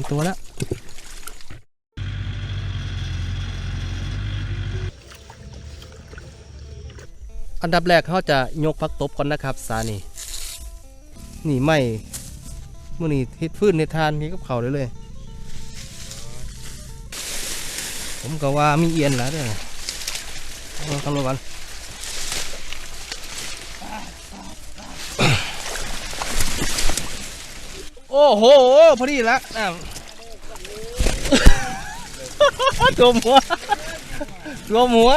ามตัวแล้วอันดับแรกเขาจะยกพักตบก่อนนะครับสานี่นี่ไม่มื่อนี้เฮ็ดพื้นในทานนี้กับเขาเลยเลย ผมก็ว่ามีเอียนแล้วเด้อเอาทำรวจกันโอ้โห พอดีละน้ำ ตัวหัวตัวหัว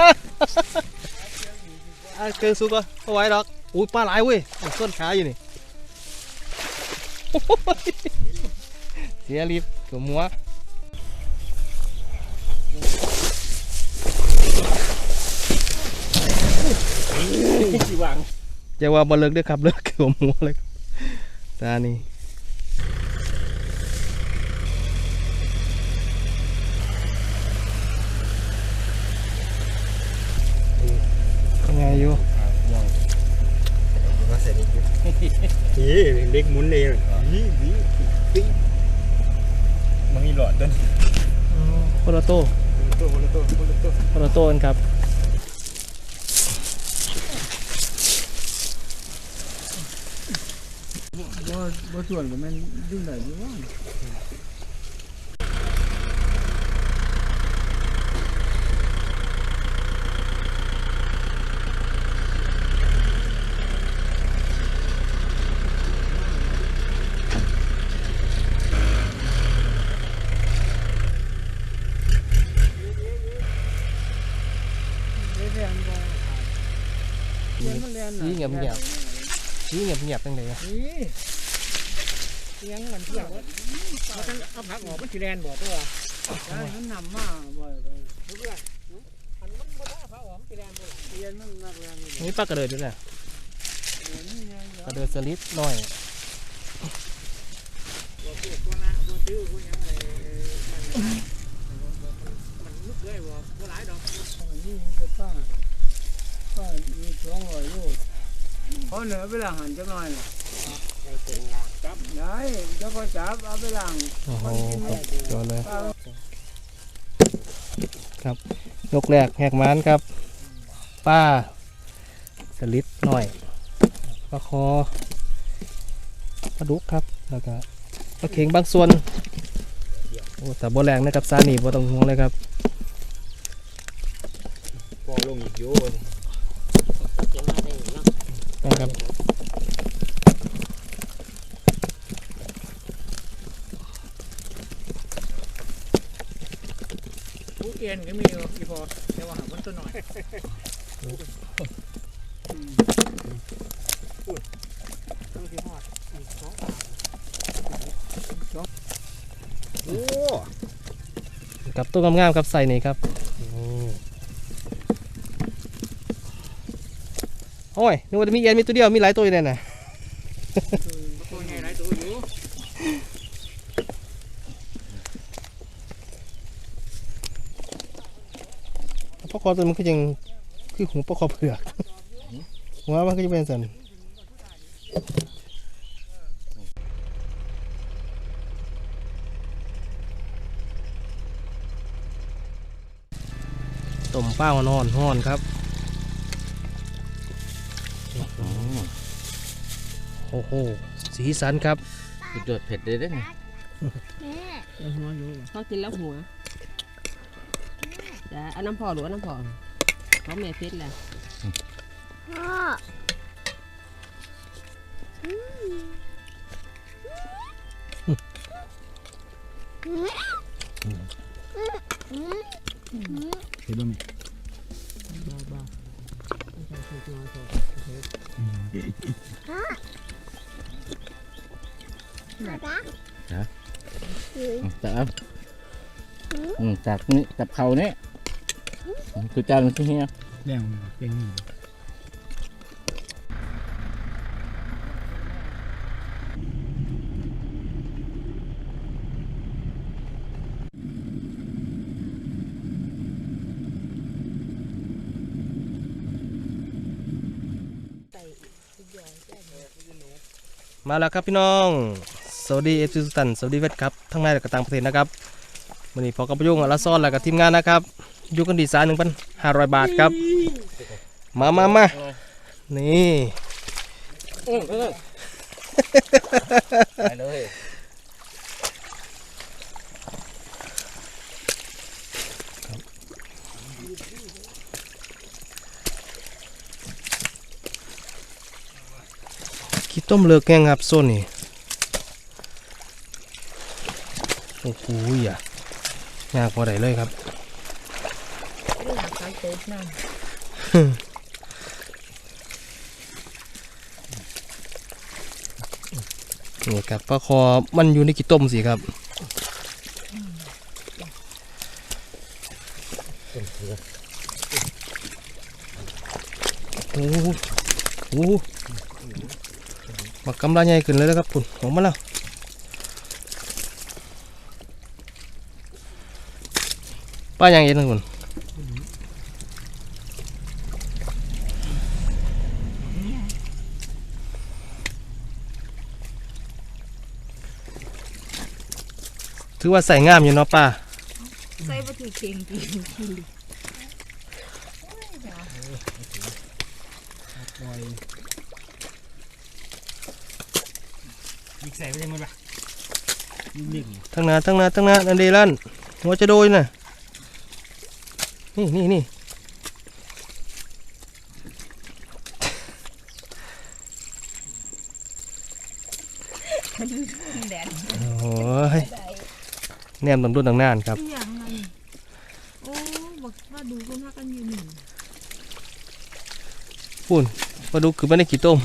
อะเกินสุกอะเอาไว้ดอกอุ้ยปลาหลายเว้ยเอาส้นขาอยู่นี่เสียรีบตัวหัวที่วางอย่าว่าบ่เลิกเด้อครับเลิกตัวหัวเลยตานี่ อยู่ก็เสร็จอีกนี่เล็กหมุนเลยนี่นี่มันมีหลอดด้วยโคโรโต้ตัวคนละตัวคนละตัวโคโรโต้ครับบ่บ่าส่วนก็มันยุ่งได้ยู่ว่าสีเงียบเงียบสีเงียบเงียบจังเลยอะยังมันเที่ยวเขาต้องเอาผักออกมันสิแลนบ่ตัวใช่มันนำมาบ่เพื่อนอันมันบ่ได้ผักออกมันสิแลนบ่เรียนมันนักเรียนนี่นี่ปลากระเดิดอยู่เนี่ยนี่ไงกระเดิดสลิดหน่อยบ่พูดตัวนะบ่ตื้อผู้หยังไอ้มันมันลุกเลยบ่บ่หลายดอกอันนี้คือป้าป้ามี200ลู กพอเหนือไปละหันจังหน่อยล่ะจับได้เจ้าก็จับเอาไปล้างโอ้โหครับตัวเลยป้ายกแรกแหกมันครับ ป้า สลิดหน่อยปลาคอปลาดุกครับ แล้วก็ปลาเข็งบางส่วน โอ้แต่บ่แรงนะครับซานี่บ่ต้องห่วงเลยครับ พอลงอีกโยนนะครับ เอียนก็มีอยู่อีพอแต่ว่าหามันตัวหน่อยโอ้กับตัวงามๆครับใส่นี่ครับโอ้ยนึกว่าจะมีเอ็นมีตัวเดียวมีหลายตัวอยู่เนี่ยนะ ตัวใหญ่หลายตัวอยู่ ปลา คอตัวมันก็ยังคือหูปลาคอเผือกหัวมันก็จะเป็นสันต้มป้าวนอนห้อนครับโอ้โหสีสันครับเดือดเผ็ดเลยได้ไงหัวอยู่เขากินแล้วหัว จะเอาน้ำพอหรือเอาน้ำพอเขาเมฟิตแหละเห็นบ้างบ้าแต่เอาอืมจากนี่กับเขาเนี่ย คือจานที่เฮียแดงเก่งนี่มาแล้วครับพี่น้องสวัสดีเอฟซีสุตันสวัสดีเวทครับทั้งในและก็ต่างประเทศนะครับวันนี้พอกับประยุงอลาซ่อนแล้วกับทีมงานนะครับอ ยู่กันดีสาหนึ่งพันห้าร้อยบาทครับ มามามานี่ไปเลยขี้ต้มเลือกแกงครับโซนนี่โอ้โหอย่ายากพอได้เลยครับ อยากขายโต๊ะ นั่นนี่ครับปลาคอมันอยู่ในขี้ต้มสิครับโอ้โหโอ้โหมากำลังใหญ่ขึ้นเลยนะครับคุณออกมาแล้วป้ายังเย็นนะคุณ ถือว่าใส่งามอยู่เนาะป้าใส่วัตถุเก่งดีทีอีกใส่ไปเลยมันปะนิ่งทั้งหน้าทั้งหน้าทั้งหน้าอันเดลันหัวจะโดยน่ะนี่นี่นี่แดดโอ้ย แนมตำรวจต่างนานครับ อย่างนั้นโอ้บอกว่าดูคนพากันอยู่หนึ่งพูนมาดูคือไม่ได้ขี้ต้ม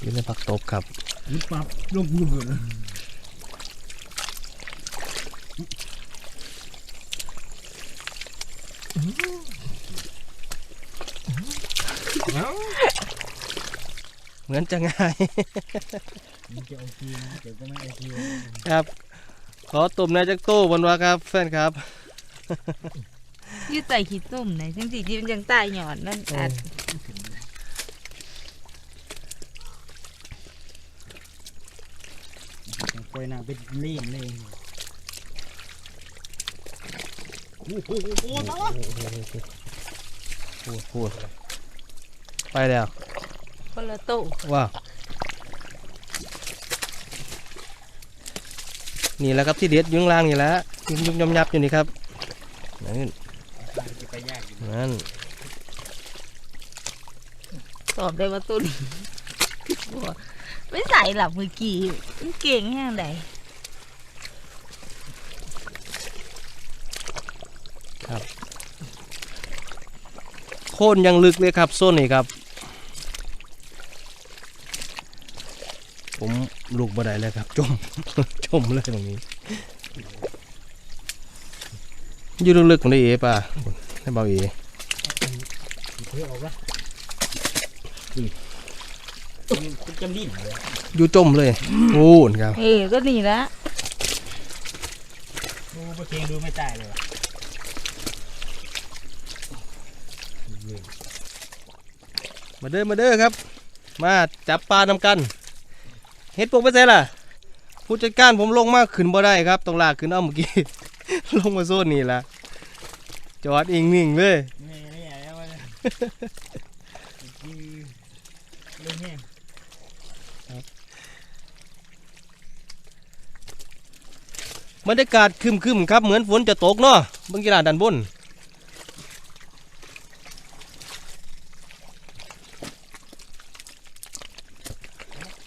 อยู่ในผักตบครับๆนี่ปั๊บลงมือเลยเห มือนจะง่ายมันจะโอเคนะเดี๋ยวก็ไม่โอเคครับ ขอต้มนายจักโต้บนว่าครับ แฟนครับยืดใส่ขี้ต้มไหนจังสีที่มันยังตายหยอดนั่นอาจปล่อยน้ำเป็นเล่นเลยโอ้โหโอ้โหตายพูดพูดไปแล้ว คนละต๊ะว้าว นี่แหละครับที่เด็ดยุ่ข้งล่างนี่แหละยุบยุบยำยับอยู่นี่ครับ นั่นจะไปยากอยู่นั่นตอบได้ว่าตุ้นไม่ใส่หลับมือกี้มันเก่งแห้งใดครับ โค่นยังลึกเลยครับโซนนี่ครับ ผม ลูกบ่ได้เลยครับ จม จมเลยตรงนี้อยู่ลึกๆมันได้เอป่ะให้เบาเอเพื่อออกละมันจำดิ้นเลยอยู่จมเลยโอ้นครับ เอ้ก็นี่ละดูปลาเค็งดูไม่ตายเลยมาเด้อมาเด้อครับ มาจับปลานำกัน เฮ็ดปกไปเซ่ล่ะ ผู้จัดการผมลงมาขึ้นบ่ได้ครับต้องลากขึ้นเอาเมื่อกี้ ลงมาโซนนี่ละจอดอิงนิ่งเลยไม่ไม่ใหญ่แล้วมันคือเรื่องแห้งบรรยากาศครึมๆครับเหมือนฝนจะตกเนาะเบิ่งกีฬาด้านบน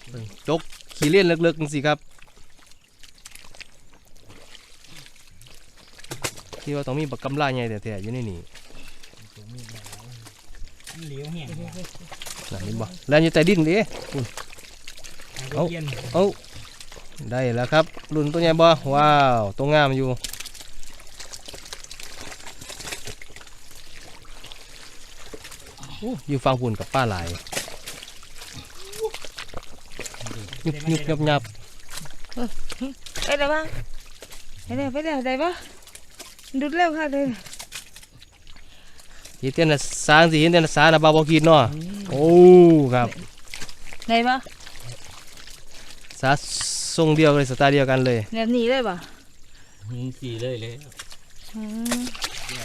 เบิ่งจก ขี่เล่นเลิกๆจังสิครับคิดว่าต้องมีบักกำลาใหญ่แต่ๆอยู่ในนี่มันเหลวแห้งน่ะเห็นบ่แล้วอยู่ใต้ดินเด้เอาเย็นเอ้าได้แล้วครับ รุ่นตัวใหญ่บ่ว้าวตัวงามอยู่อู้อยู่ฟังพุ่นกับป้าหลาย ยุบยุบยับยับไปได้ปะไปได้ไปได้ได้ปะดุดเร็วค่ะเลยสิเต้นน่ะสางสิเห็นเต้นน่ะสาน่ะบ่บ่คิดเนาะโอ้ครับได้ปะสาทรงเดียวเลยสไตล์เดียวกันเลยแบบนี้ได้ปะยิงสี่เลยเลยอืม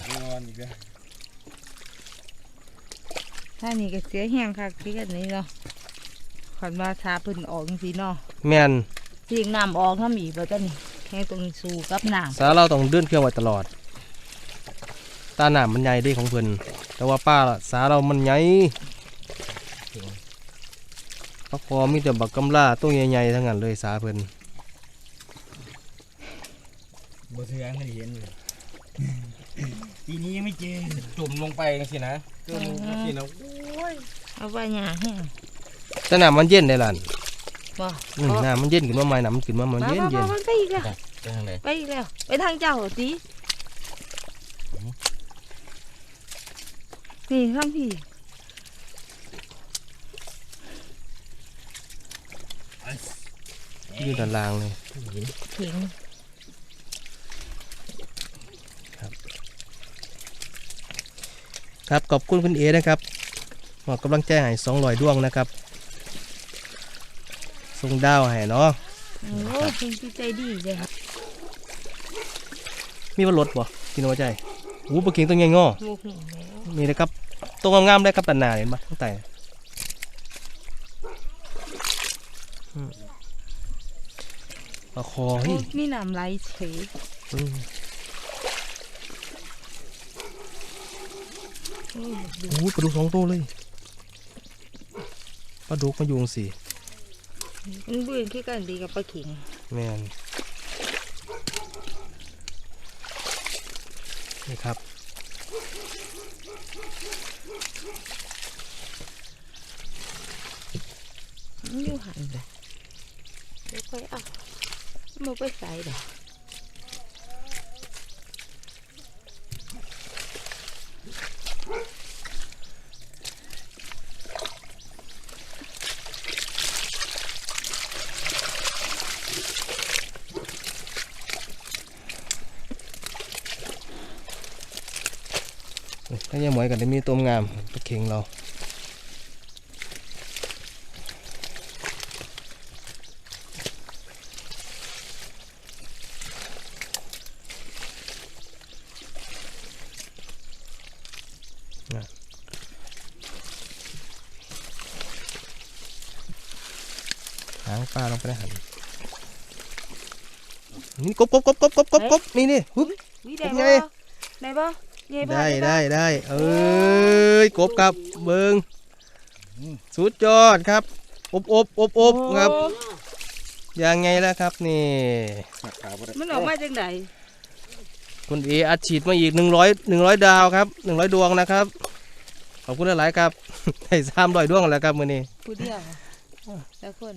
นอนอีกแล้วถ้านี่ก็เสียแห้งคักที่กันนี้เนาะ ขันมาทาเพิ่นออกจังซี่เนาะแม่นเสียงน้ำออกน้ำอีกบ่จ้ะนี่แค่ตรงนี้สู้กับน้สาเราต้องเดินเครื่องไว้ตลอด ตาหนามมันใหญ่เด้ของเพิ่นแต่ว่าป้าล่ะสาเรามันใหญ่ปลาคอมีแต่บักกำลาตัวใหญ่ๆทั้งนั้นเลยสาเพิ่นบ่เทืองให้เห็นเลยปีนี้ยังไม่เจอจุ่มลงไปจังซี่นะเกินจังซี่นะำเอาไว้หยาแห้ง แต่น้ำมันเย็นได้ล่ะบ่อืมน้ำมันเย็นขึ้นมาใหม่น้ำมันขึ้นมามันมาเย็นมาเย็มานมันไปอีกแล้วไปทางไหนไปอีกแล้วไปทางเจ้าสินี่ทางพี่อยู่ด้านล่างเลยเข็งครับขอบคุณคุณเอนะครับมอบกำลังใจให้สองร้อยดวงนะครับ ส่งดาวให้เนาะโอ้ยเป็นที่ใจดีเลยครับมีว่ารถบ่กินเอาไว้ใจหูปลาเก่งตัวใหญ่งอโมโหแล้วนี่นะครับตัวงามๆได้ครับตันหนาเห็นปะตั้งแต่อืมปลาคอเฮ้ยมีน้ำไหลเฉยอืมโอ้ยดูโอ้ยปลาดุกสองตัวเลยปลาดุกมาอยู่สิ มันเบื่อที่กันดีกับปลาเข็งแม่นนี่ครับมันอยู่หันเลยเดี๋ยวค่อยเอามันไปใส่เด้อ ถ้ายังหมวยกันได้มีต้มงามปลาเข็งเราหางปลาลงไปในหันนี่กบกบกบกบกบกบนี่นี่ฮึบ วิได้ เป็นไง บ่ได้บ่ใหญ่บ่ ได้บ่ได้ได้เอ้ยกบครับเบิงสุดยอดครับ อบอบอบอบครับโอ้ยังไงล่ะครับนี่มันออกมาจังไดคุณเออัดฉีดมาอีกหนึ่งร้อยหนึ่งร้อยดาวครับหนึ่งร้อยดวงนะครับขอบคุณหลายๆครับให้สามร้อยดวงแล้วครับมือนี้ผู้เดียวแล้วคน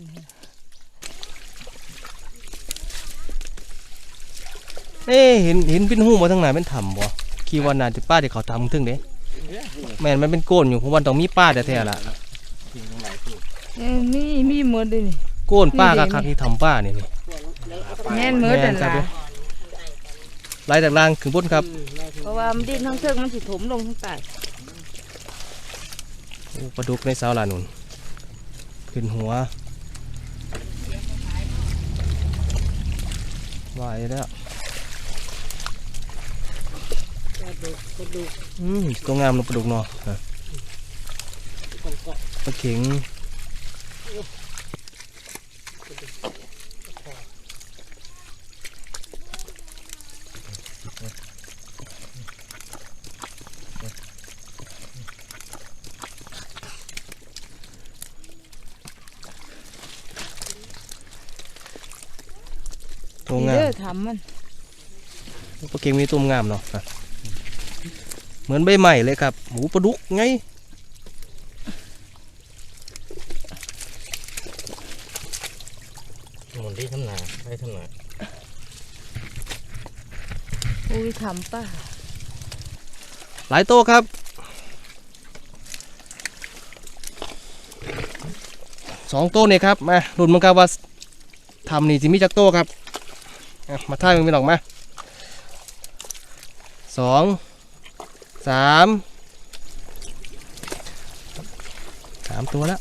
เอ้เห็นเห็นเป็นหูมาทางไหนเป็นถ้ำบ่ คิดว่าน่าจะป้าที่เขาทำถึงเด้แม่นมันเป็นโกนอยู่ผมว่าต้องมีป้าแท้ๆล่ะเอ้ยมีมีหมดเลยนี่โกนป้านี่กัดิคักที่ทำป้านี่นี่แม่นหมดนั่นครับล่ะไล่จากล่างขึ้นบนครับเพราะว่ามันดินทั้งเทิงมันสิถมลงทั้งใต้โอ้ปลาดุกในเสาหลานุนขึ้นหัวไหวแล้ว กระดูกกระดูก อืมตัวงามลงปลาดุกเนาะอะกองเกาะปลาเข็งตัวนี่งามเด้อทำมันปลาเข็งมีตัวงามเนาะอะ เหมือนใบใหม่เลยครับหมูปลาดุกไงหมุนที่ทำหนาให้ทำหนาอุ้ยทำป่ะหลายโต๊ะครับสองโต๊ะเนี่ยครับมาลุ้นมันครับว่าทำนี่จะมีจักโต๊ะครับอะมาท่ายมันไปหรอกมาสอง สามสามตัวแล้ว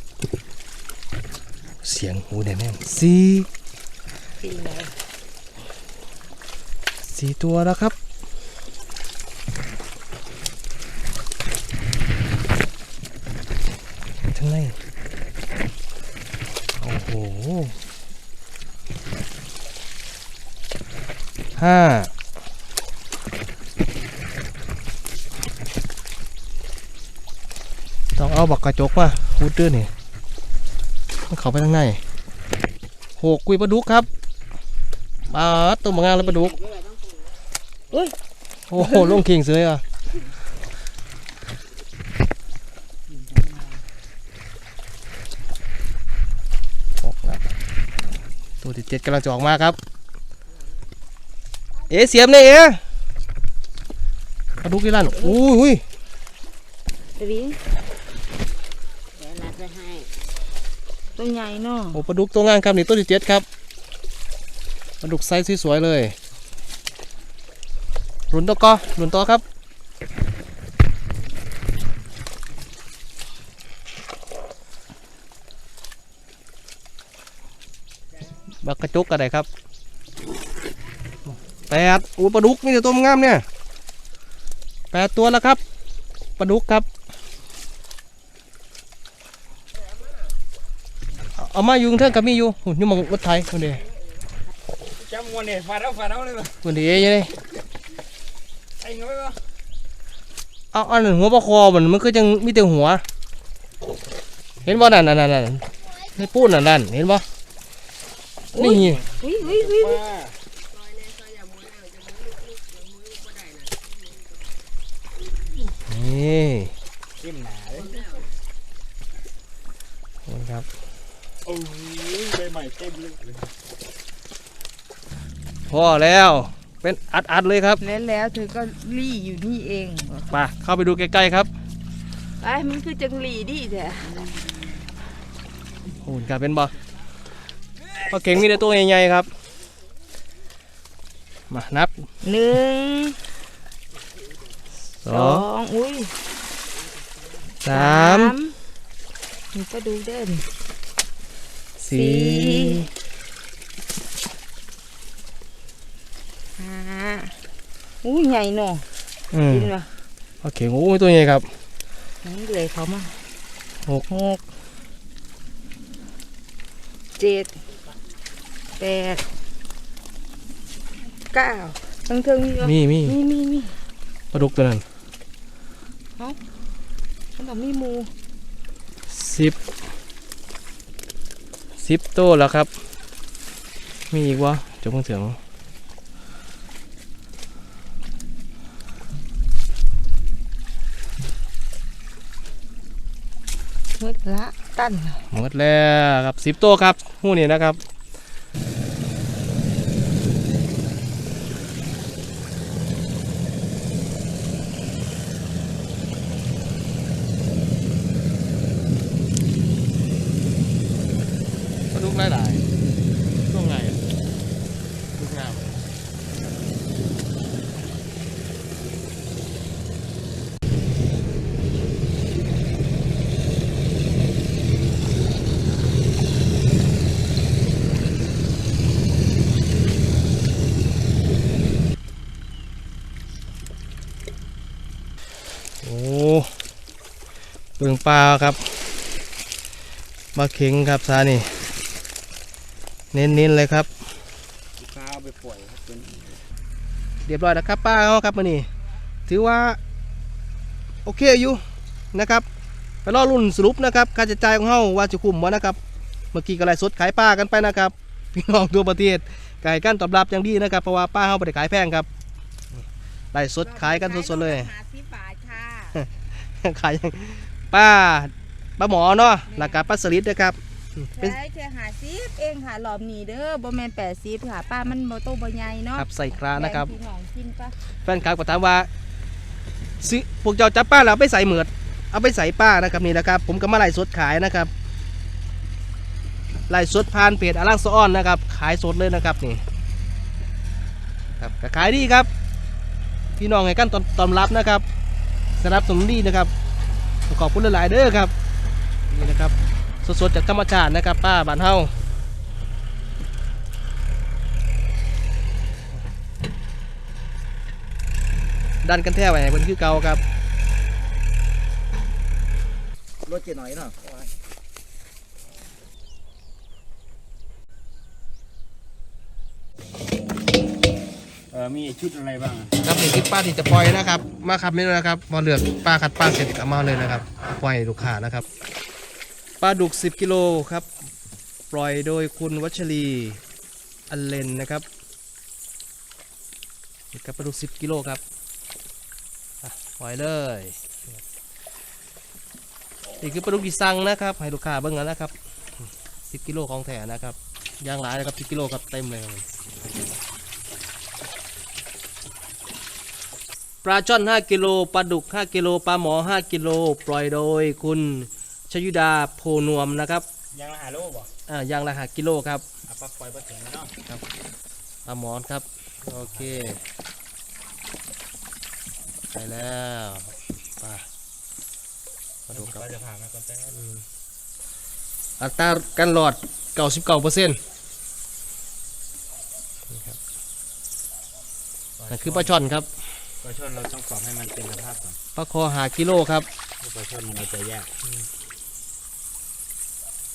เสียงหูแดงแน่นสี่สี่ตัวแล้วครับทั้งในโอ้โหห้า ต้อกกระจกมาคูดเดือนี่มันเข้าไปทางในหกกุยปลาดุกครับมาตัวมางานเลยปลาดุกโอ้โหลงเคิงเสยอะหกแล้วตัวที่เจ็ดกำลังจะออกมาครับ เอ๋เสียมเนี่ยเอ๋มาดูกี่ล้านอุ้ยอุ้ยะลิง เดี๋ยวนัดจะให้ ตัวใหญ่เนาะโอ้ปลาดุกตัวงานครับนี่ตัวที่เจ็ดครับปลาดุกไซส์สวยๆเลยหลุนตัวกอหลุนตัวครับบักกระจุกอะไรครับแปดอู้ปลาดุกนี่ตัวงามเนี่ยแปดตัวแล้วครับปลาดุกครับ เอาเอามาอยู่เทิงกับมีอยู่หุ่นอยุ่หมองรถไถคนเดียวจำวันนี้ฟาดเอาฟาดเอาเลยป่ะคนเดียวยังไงไอ้เงี้ยป่ะเอาอันนั้นหัวปลาคอมันมันก็ยังมีแต่หัว เห็นบ่นั่นนั่นนั่นนั่นในปูนนั่นนั่นเห็นบ่นี่อุ้ยอุ้ยอุ้ยว่านี่เข้มหนาเลยนะครับ โอ้ยใบใหม่เต็มเลยพอแล้ว เป็นอัดอัดๆเลยครับแล้วแล้วเธอก็รี่อยู่นี่เองมาเข้าไปดูใกล้ๆครับไอ้มันคือจังหลีดิแท้หุ่นกลายเป็นบ่ปลาเก่งมีแต่ตัวใหญ่ๆครับ มานับหนึ่งสสอองงอุ้ยสามนี่ก็ดูเด่น สี่ห้าอุ้ยใหญ่เนาะอืมกินวะปลาเก่งโอ้ยตัวใหญ่ครับนี่เลยเขามาหกหกเจ็ดแปดเก้าทั้งเทิงนี่วะมีมีมีมีมีปลาดุกตัวนั้นมันต้องมีหมูสิบ สิบตัวแล้วครับ มีอีกวะจบเพิ่งเสียงมืดละตั้นหมดแล้วครับสิบตัวครับหู้นี่นะครับปลาดุกหลายๆช่วงไงอะดุกงาม โอ้เปลืองปลาครับมาเข็งครับซานี่ เน้นๆเลยครับข้าวไปปล่อยครับเป็นเรียบร้อยแล้วครับป้าเขาครับมานี่ถือว่า โอเคอยู่นะครับไปรอรุ่นสรุปนะครับการจัดจ่ายของเฮาว่าจะคุ้มบ่นะครับ เมื่อกี้ก็ไล่สดขายป้ากันไปนะครับพี่น้องทั่วประเทศไก่กันตอบรับอย่างดีนะครับเพราะว่าป้าเฮาได้ขายแพงครับไล่สดขายกันสดๆเลย ขายป้าป้าหมอเนาะหลักการป้าสลิดนะครับเป็นใช่แค่หาสิบเองค่ะรอบนี้เด้อบ่แม่นแปดสิบค่ะ ป้ามันบ่โตบ่ใหญ่เนาะครับใส่ครานะครับแงพี่น้องกินปะแฟนคลับก็ถามว่าซื้อพวกเจ้าจับป้าแล้วเอาไปใส่เหมือด เอาไปใส่ป้านะครับนี่นะครับ ผมก็มาไล่สดขายนะครับไล่สดผ่านเพจอลังซออนนะครับ ขายสดเลยนะครับนี่ครับก็ขายดีครับ พี่น้องให้กันตอนตอนรับนะครับ สนับสนุนดีนะครับขอบคุณหลาย ๆ เด้อครับนี่นะครับสดๆจากธรรมชาตินะครับ ป้าบ้านเฮาดันกันแท้ไว้ให้เพิ่นคือเก่าครับรถเจ๋หน่อยเนาะ เออมีชุดอะไรบ้างครับนี่คือป้าที่จะปล่อยนะครับ มาครับนี่นะครับมาเลือกป้าคัดป้าเสร็จก็มาเลยนะครับปล่อยลูกค้านะครับปลาดุก 10 กิโลครับ ปล่อยโดยคุณวัชรีอันเลนนะครับกับปลาดุก 10 กิโลครับปล่อยเลย นี่คือปลาดุกที่สั่งนะครับให้ลูกค้าเบิ่งกันนะครับ 10 กิโลของแถนะครับย่างหลายนะครับ 10 กิโลครับเต็มเลยครับ ปลาช่อน 5 กิโลปลาดุก 5 กิโลปลาหมอ 5 กิโลปล่อยโดยคุณชยุดาโพนวมนะครับยังละหาโลบ่อ่าย่างละหากิโลครับอะปลาปล่อยปลาเข็งแล้วเนาะปลาหมอนครับโอเคไปแล้วปลาปลาดุกครับปลาจะผ่านมาก่อนแต่อัตราการหลอด99เปอร์เซ็นต์นี่ครับนั่นคือปลาช่อนครับ ปลาช่อนเราต้องปรับให้มันเป็นสภาพก่อนปลาคอหากิโลครับเพราะปลาช่อนมันเอาใจยาก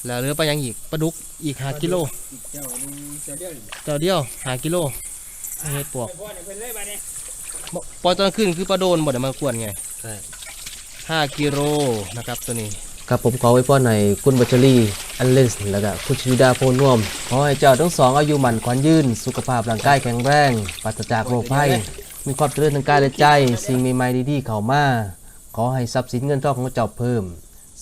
แล้วเหลือปลายังอีกปลาดุกอีกหากิโลเจ้านึงจะเดียวเจ้าเดียวหากิโลเฮ็ดปวกพ่อเนี่ยเป็นเลยบ้านี้บ่ปล่อยตอนขึ้นคือปลาโดนบ่ได้มากวนไงใช่ห้ากิโลนะครับตัวนี้ ครับผมขอไว้พ่อในคุณบัชรีอันเลนส์แล้วก็คุณชิดาโพนวม ขอให้เจ้าทั้งสองอายุหมันขวัญยืน สุขภาพร่างกายแข็งแรงปราศจากโรคภัย มีความเจริญทางกายและใจ สิ่งใหม่ๆดีๆเข้ามา ขอให้ทรัพย์สินเงินทองของเจ้าเพิ่ม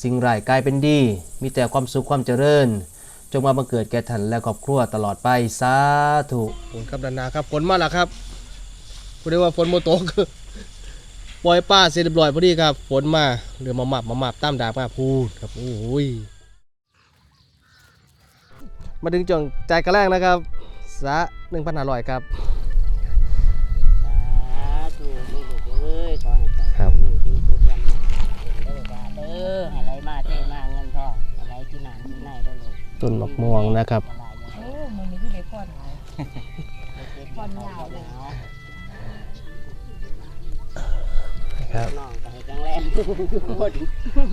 สิ่งร้ายกลายเป็นดี มีแต่ความสุขความเจริญ จงมาบังเกิดแก่ท่านและครอบครัวตลอดไปสาธุฝนครับดันนาครับฝนมาแล้วครับพูดได้ว่าฝนโมโตกปล่อยป้าเสร็จเรียบร้อยพอดีครับฝนมาเรือมาหมับมาหมับตามดากมาพูดครับโอ้ยมาถึงจ่องใจายกระแรกนะครับสะหนึ่งพันห้าร้อยครับ ต้นมะม่วงนะครับบ่หลายอย่าโอ้เด้อมันมีที่เด็กก่อนไหนเจ็บผ่อนยาวเลยหนาวครับน้องก็ให้แข็งแรงทุกคน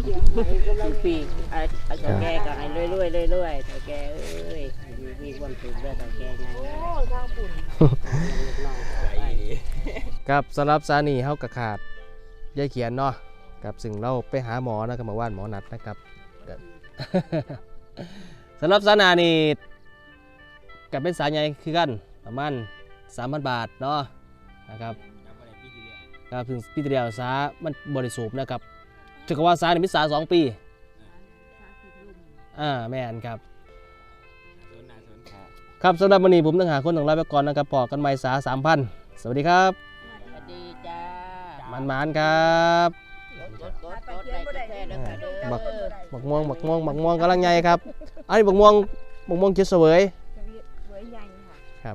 เสียงใหม่กำลังปีกไอ้ไอ้เจ้าแก่ก็ให้รวยๆเรื่อยๆเจ้าแก่เอ้ยมีมีความสุขเด้อเจ้าแก่ไงโอ้ทางปุ่นลูกน้องใจดีครับสำหรับสานีเฮากระขาดยายเขียนเนาะครับซึ่งเราไปหาหมอนะครับมาว่านหมอนัดนะครับก็ สำหรับสานานี่กับเป็นสายใหญ่คือกันประมาณ3,000 บาทเนาะนะครับครับถึงปีที่แล้วสามันบริสูบนะครับถือว่าสานี่มีสาสองปีอ่าแม่นครับครับสำหรับวันนี้ผมต้องหาคนต้องลาไปก่อนนะครับพอกันใหม่สาสามพันสวัสดีครับสวัสดีจ้ามันมานๆครับ กดกดกดไลค์กดแชร์ด้วยค่ะเด้อบักบักม่วงบักม่วงบักม่วงกำลังใหญ่ครับ อันนี้บักม่วงบักม่วงเจ็ดเสวยจะมีเว้ยใหญ่ค่ะ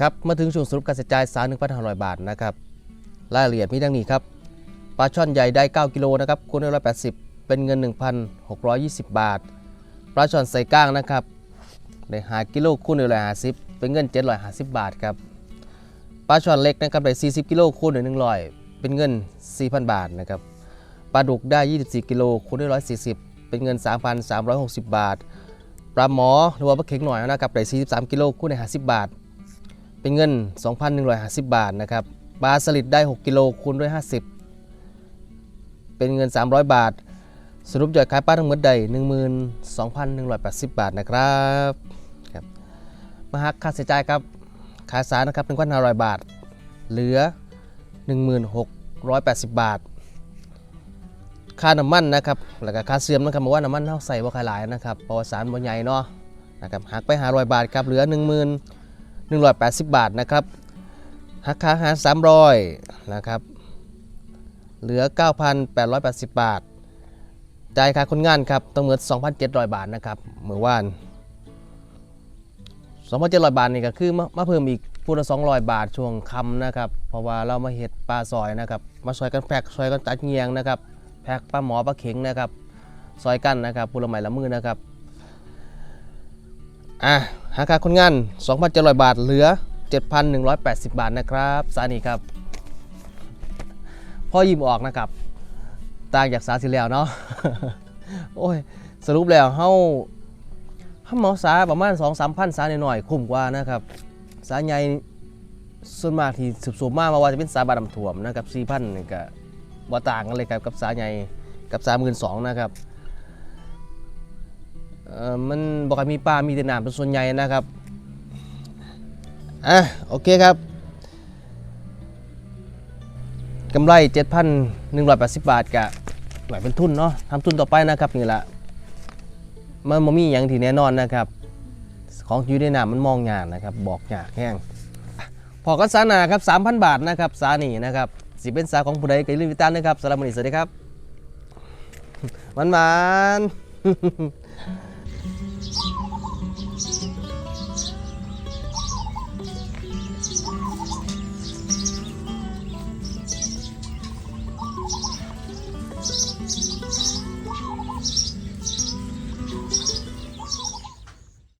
ครับมาถึงช่วงสรุปการเสียจ่ายสามหนึ่งพันห้าร้อยบาทนะครับ รายละเอียดมีดังนี้ครับปลาช่อนใหญ่ได้ 9 กิโลนะครับคูณด้วยร้อยแปดสิบเป็นเงิน 1,620 บาท ปลาช่อนใส่ก้างนะครับได้หากิโลคูณด้วยร้อยห้าสิบเป็นเงิน 750 บาทครับปลาช่อนเล็กนะครับได้40 กิโลคูณด้วย100 เป็นเงิน 4,000 บาทนะครับ ปลาดุกได้ 24 กิโลคูณด้วย 140 เป็นเงิน 3,360 บาท ปลาหมอหรือว่าปลาเข็งหน่อยนะครับได้43 กิโลคูณด้วย50 บาท เป็นเงิน 2,150 บาทนะครับ ปลาสลิดได้ 6 กิโลคูณด้วย 50 เป็นเงิน 300 บาท สรุปยอดขายปลาทั้งหมดได้12,180 บาทนะครับครับ มาหักค่าใช้จ่ายครับค่าสารนะครับ1,500 บาท เหลือ 1680 บาท ค่าน้ำมันนะครับแล้วก็ค่าเสื่อมนะครับบอกว่าน้ำมันเท่าใส่บ่ขาหลายนะครับเพราะว่าสารบ่ใหญ่เนาะนะครับหักไป500บาทครับเหลือ 1 180 บาทนะครับหักค่าอาหาร300นะครับเหลือ 9,880 บาทจ่ายค่าคนงานครับต้องเหมือน2,700 บาทนะครับเมื่อวาน2,700 บาทนี่ก็คือมามาเพิ่มอีกพูดละ200 บาทช่วงคำนะครับ เพราะว่าเรามาเห็ดปลาซอยนะครับ มาซอยกันแพกซอยกันตัดเงียงนะครับ แพ็กปลาหมอปลาเข็งนะครับซอยกันนะครับผู้ละไม้ละมือนะครับอะหาค่าคนงาน 2,700 บาท เหลือ 7,180 บาทนะครับสานีครับพ่อยิ้มออกนะครับต่างจากสาที่แล้วเนาะโอ้ยสรุปแล้วเฮาเฮาหมาสาประมาณ 2-3พันสาหน่อยๆคุ้มกว่านะครับสาใหญ่ส่วนมากที่สืบสวนมาว่าจะเป็นสาบาดำถ่วมนะครับ4,000นี่ก็ บ่ต่างกันเลยครับกับสาใหญ่กับ32,000นสองนะครับเออมันบ่ค่อยมีปลา มีแต่น้ำเป็นส่วนใหญ่นะครับ อะ โอเคครับกำไร 7,180 บาทกะไหวเป็นทุนเนาะทำทุนต่อไปนะครับนี่แหละมันบ่มีอย่างที่แน่นอนนะครับ ของอยู่ในน้ำมันมองยากนะครับ บอกยากแห้งพอกันสานาครับ 3,000 บาทนะครับ สานีนะครับ สิเป็นสาวของผู้ใดก็ลืมติตามนะครับสำหรับนิสวัสดีครับมันมัน